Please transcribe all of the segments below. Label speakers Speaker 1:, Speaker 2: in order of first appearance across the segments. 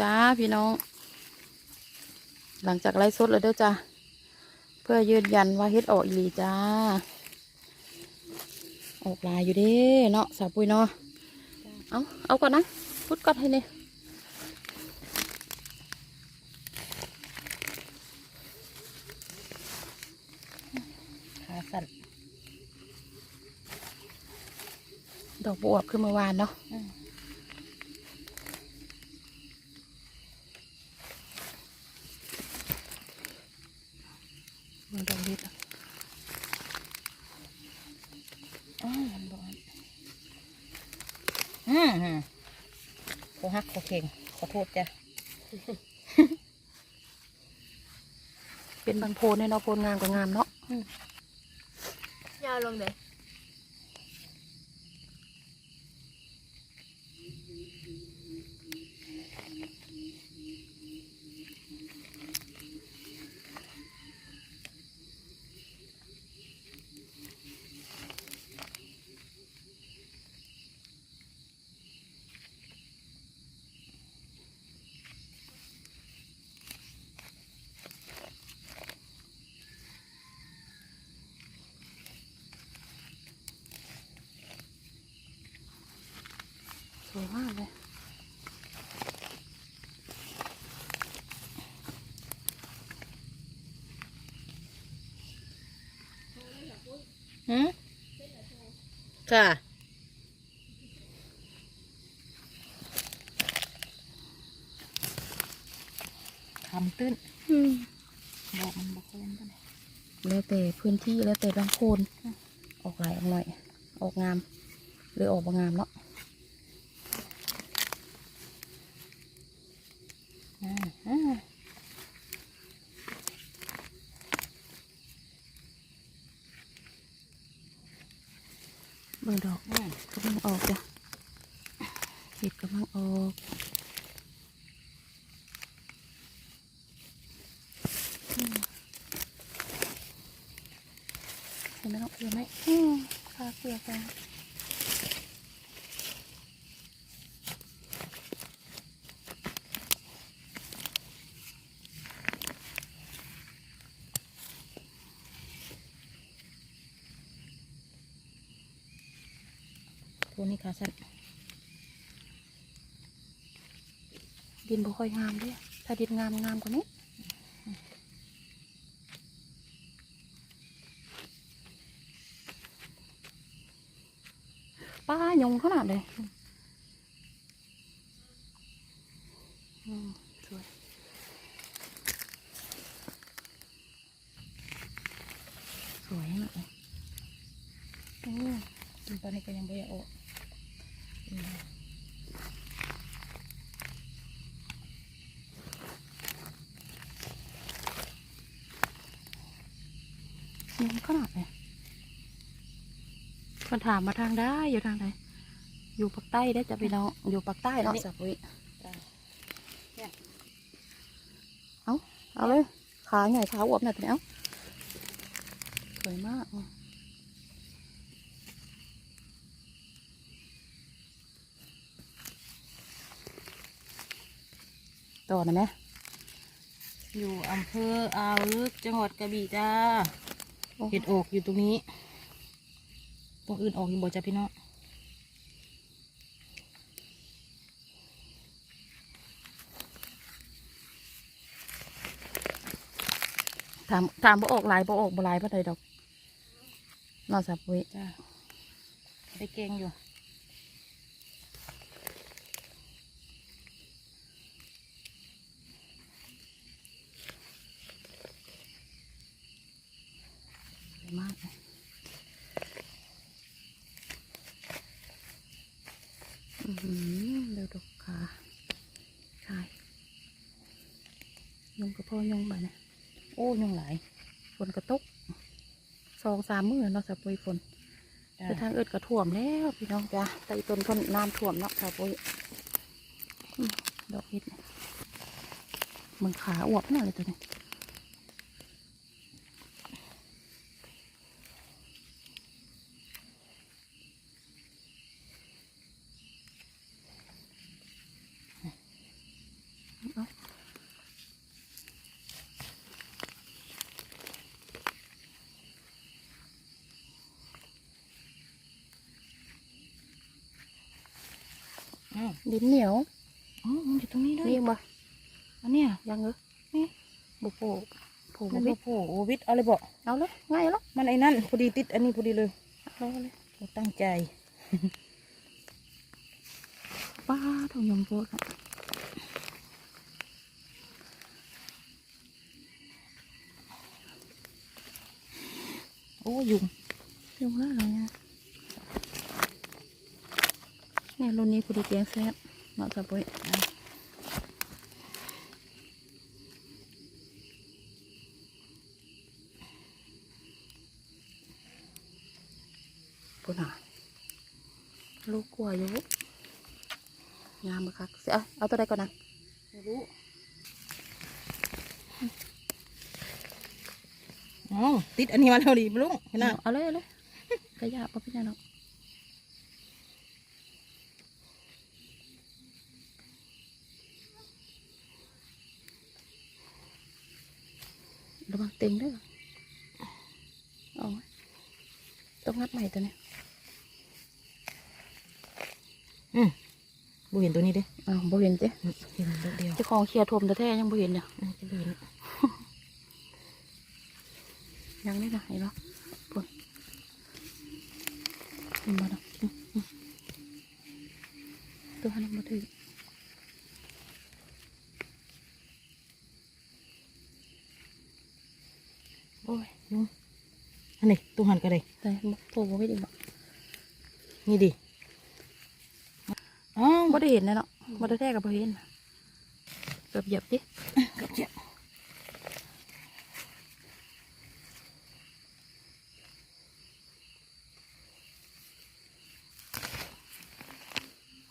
Speaker 1: จ้าพี่น้อง หลังจากไล่สดเลยเด้อจ้าเพื่อยืนยันว่าเฮ็ดออกอีหลีจ้า ออกลายอยู่เด้เนาะสาวปุ้ยเนาะเอาเอาก่อนนะพุดก่อนให้เนี่ย
Speaker 2: ขาสั่น
Speaker 1: ดอกบวบคือเมื่อวานเนาะ
Speaker 2: อืม
Speaker 1: มันดอกเล็ดอะ
Speaker 2: อ้าวมันร้อนอืมฮึ โคฮักโคเข่ง ขอโทษจ้ะ
Speaker 1: เป็นบางโพนเนี่ยเนาะโพนงามก็งามเนาะ
Speaker 3: ยาวลงเลย
Speaker 1: วยมากเลย
Speaker 2: หืมค่ะคำตื้นบอกมันบอกเล่นกันเลย
Speaker 1: แล้วแต่พื้นที่แล้วแต่บางโพนออกหลายออกหน่อย ออกงาม หรือออกบางงามเนาะ เบิ่งดอก
Speaker 2: อืม
Speaker 1: กำลังออกจ้ะเห็ดกำลังออกเห็นไหมน้องเห็นไหมอืมคาเปลือกไป
Speaker 2: ตัว นี่ค่ะสั่น
Speaker 1: ดินบ่ค่อยงามด้วยถ้าดินงามงามกว่านี้ป้ายงขนาดเลยอืมสวยสวยมากเลยอืม
Speaker 2: ตอนนี้ก็ยังไม่ได้ออกอืม
Speaker 1: ยง ขนาดเลยคนถามมาทางได้อยู่ทางไหนอยู่ปากใต้ได้อจะไปน้องอยู่ปากใต้เนาะสับวิ
Speaker 2: จ้ะ
Speaker 1: เอาเลยขาใหญ่ขาอวบหน่อยตัวเนี้ยเอาสวยมากอะต่อนะแม่
Speaker 2: อยู่อำเภออ่าวลึกจังหวัดกระบี่จ้า
Speaker 1: โอ้
Speaker 2: เห็ดออกอยู่ตรงนี้ตรงอื่นออกอยู่บ่จ้ะพี่น้อง
Speaker 1: ถามถามบ่ออกหลายบ่ออกบ่หลายบ่ได้ดอกนอกสับวิ
Speaker 2: จ้าได้เก่งอยู่
Speaker 1: สวยมากเลยอือหือ เดี๋ยวดอกขาใช่ยงกระเพาะยงแบบนี้
Speaker 2: โอ้ยังหลาย
Speaker 1: ฝนกระตกสองสามมื้อเนาะสะปุยฝน
Speaker 2: จ้า
Speaker 1: แต่ทางเอิดก็ท่วมแล้วพี่น้องจ้ะแต่อีต้นเพ่นน้ำท่วมเนาะสะปุยอืมดอกเห็ดเนี่ยมึงขาอวบน่าเลยตัวนี้ ดินเหนียว
Speaker 2: อ๋อมันอยู่ตรงนี้ด้วย
Speaker 1: นี่ยังบ่
Speaker 2: อันเนี้ย
Speaker 1: ยังเหรอนี่บุโผล่โผล่
Speaker 2: มัน
Speaker 1: บ่
Speaker 2: บ
Speaker 1: วิ
Speaker 2: โผล่โอวิทเอาเลยบอก
Speaker 1: เอาเลยง่ายแล้ว
Speaker 2: มันไอ้นั่นพอดีติดอันนี้พอดีเลย
Speaker 1: เอาเลย
Speaker 2: เราตั้งใจ
Speaker 1: ป้าทองยมโพดอะ
Speaker 2: โอ้ยุง
Speaker 1: ยุงแล้วอะไรเนี่ยเนี่ยรุ่นนี้พอดีแกงแซ่บเนาะจ้ะปุ้ยปุ่นอะลูกกลัวอยู่งามมากครับเสียเอาเอาตัวใดก่อนนะ
Speaker 2: ไม่รู้อ๋อติดอันนี้มาแล้วดิบลุงเห็นไหม
Speaker 1: เอาเลยเอาเลยกระยาปะพี่น้อง ระวังเต็งเด้วยเอาไว้ต้องงัดใหม่ตัวเนี้ย
Speaker 2: อืมบูเห็นตัวนี้ดิ
Speaker 1: อ้าวบ่เห็นเจ้
Speaker 2: เห็นตัวเดียว
Speaker 1: เจ้าของเคลียร์ทมแต่แท้ๆยังบ่เห็นเนี่ย
Speaker 2: อืมจะเห็น
Speaker 1: ยังได้นะเห็นปะปุ่นเห็นบ่เนาะอืมอืมตัวนั้นมาถึง
Speaker 2: โอ้ยยุงอันนี้ตัวหันกันเลย
Speaker 1: แต่โทรบ่ไม่ได้บอก
Speaker 2: นี่ดิอ๋อ
Speaker 1: บ่ได้เห็นเลยเนาะบ่ได้แท้กับบ่เห็นเกือบเหยียบดิ
Speaker 2: กับเจ็บ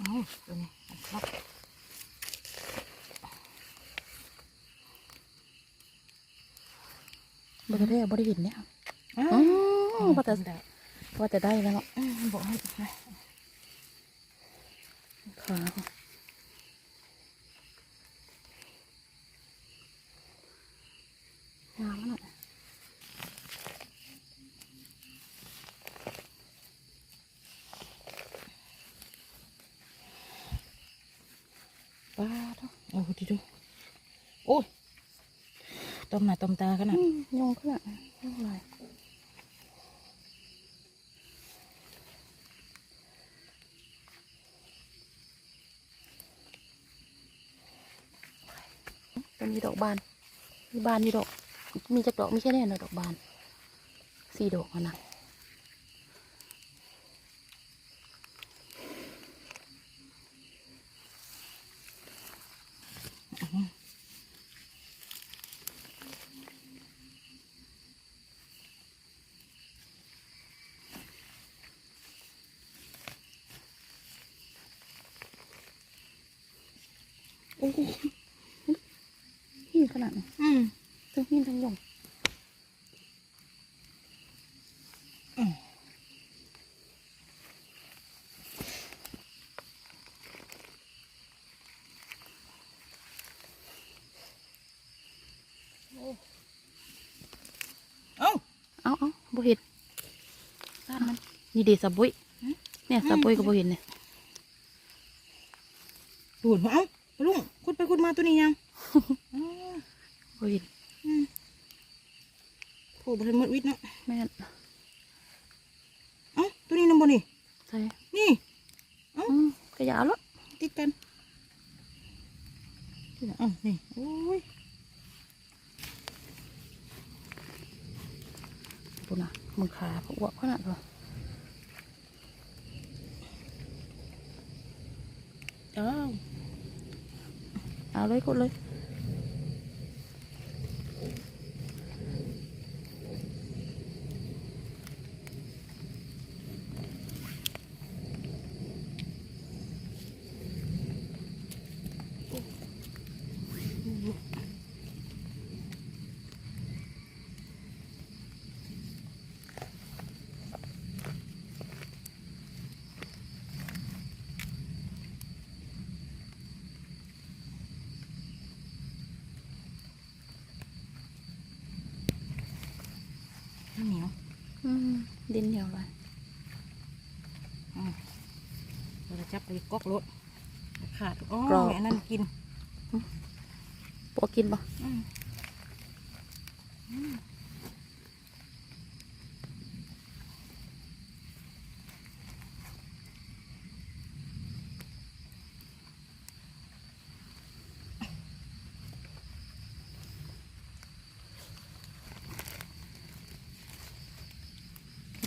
Speaker 2: อ๋อตัวนี้ครับ
Speaker 1: บ่ได้แท้บ่ได้เห็นเนี่ย
Speaker 2: อ๋อ
Speaker 1: อ๋อว่าแต่ว่าแต่ได้แล้วเนาะ
Speaker 2: อืมบอกให้ไป
Speaker 1: ขาเขางามเนาะ
Speaker 2: ป้าดเอาทีดูโอ้ย ต้มหน้าต้มตาขนาด
Speaker 1: ยงขนาดนั้นยุงลยมันมีดอกบาน มีบานมีดอก มีจักดอกไม่ใช่แน่นอนดอกบาน สี่ดอกนะ อ้โหหินขนาดนี้
Speaker 2: อืม
Speaker 1: ทั้งหินทั้งหยง
Speaker 2: เอ้า
Speaker 1: เอาเอาบ่เห็นด้านมันนี่เดสับบุยเนี่ยสับบุยก็บ่เห็นเนี่ย
Speaker 2: ดูดเอ้า ลุงคุดไปคุดมาตัวนี้ยังอ๋อ
Speaker 1: บ่เห็น
Speaker 2: อืมโผล่บริมดวิทย์เนาะ
Speaker 1: แม่น
Speaker 2: เอ้าตัวนี้น้ำบนนี่
Speaker 1: ใช่
Speaker 2: นี่
Speaker 1: อืมกระยาแล้ว
Speaker 2: ติดกันที่ไหนอ๋อนี่โอ้ย
Speaker 1: ปุ่นอะมึงขาพวกขนาดตัว
Speaker 2: เอ้า
Speaker 1: เอา เลยกดเลย
Speaker 2: เหนียว
Speaker 1: อืม ดินเหนียวเลย
Speaker 2: เราจะจับไปก๊อกรถ
Speaker 1: อ
Speaker 2: ขาดโอ้
Speaker 1: กรอบ
Speaker 2: ยอันนั้นกิน
Speaker 1: ปวกินปะ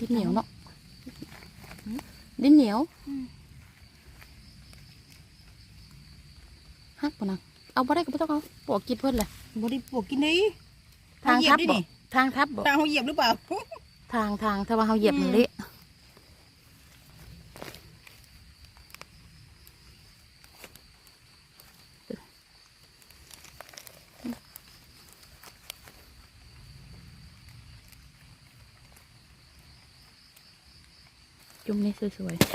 Speaker 1: ดินเหนียวเนาะดินเหนียวฮักปะนังเอาบ่ได้ก็บ่ต้องเอาปวกินเพิ่นเลย
Speaker 2: บริปวกกินได้
Speaker 1: ทาง
Speaker 2: เหยีย
Speaker 1: ทั
Speaker 2: บบด้วย
Speaker 1: บ่
Speaker 2: นี่
Speaker 1: ทางทับบ่
Speaker 2: ตาเขาเหยียบหรือเปล่า
Speaker 1: ทางทางถ้าว่าเฮาเหยียบมัน
Speaker 2: อืม
Speaker 1: เละ มนี่สวยๆ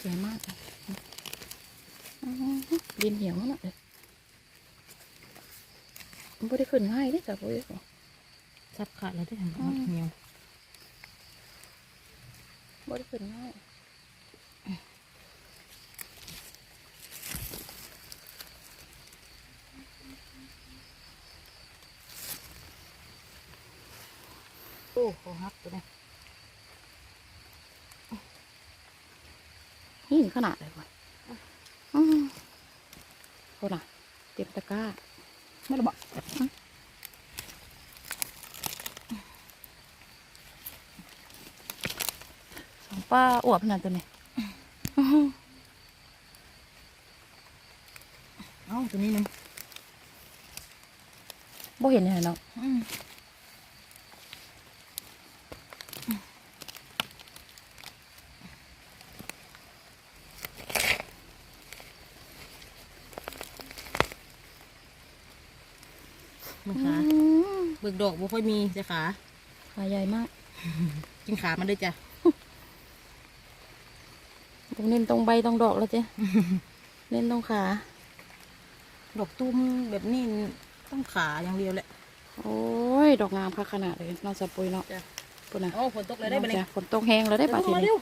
Speaker 1: สวยมากเลยอื้อหือดินเหนียวน่ะเลยมันไม่ได้ขึ้นง่ายเด้จ้ะปุ้ย
Speaker 2: สับขาดแล้วได้ทำ
Speaker 1: อืม
Speaker 2: เหนียว
Speaker 1: ไม่ได้ขึ้นง่าย
Speaker 2: อ้โหฮักตัวนี้
Speaker 1: หินขนาดเลยวะอือคนน่ะเต็มตะกร้า
Speaker 2: ไม่ระบอก
Speaker 1: สองป้าอวบขนาดตัวนี้
Speaker 2: เอาตัวนี้นึง
Speaker 1: บ่เห็นเลยเนาะ
Speaker 2: มมึงขา
Speaker 1: อื้อ
Speaker 2: เบิกดอกบ่ค่อยมีจ้ะขา
Speaker 1: ขาใหญ่มาก
Speaker 2: กินขามันด้วยจ้ะ
Speaker 1: ตรงเน้นตรงใบตรงดอกแล้วเจ๊เน้นตรงขา
Speaker 2: ดอกตุ้มแบบนี้ต้องขาอย่างเดียวแหละ
Speaker 1: โอ้ย ดอกงามค่ะขนาดเลยน่าจะปุยเนาะ
Speaker 2: จ้ะ
Speaker 1: ปุ่นน่ะ
Speaker 2: โอ้ฝนตกเลยได้ไปเลย
Speaker 1: จ้ะฝนตกแห้งแล้วได้ป่ะที
Speaker 2: มา
Speaker 1: นี้
Speaker 2: เร็ว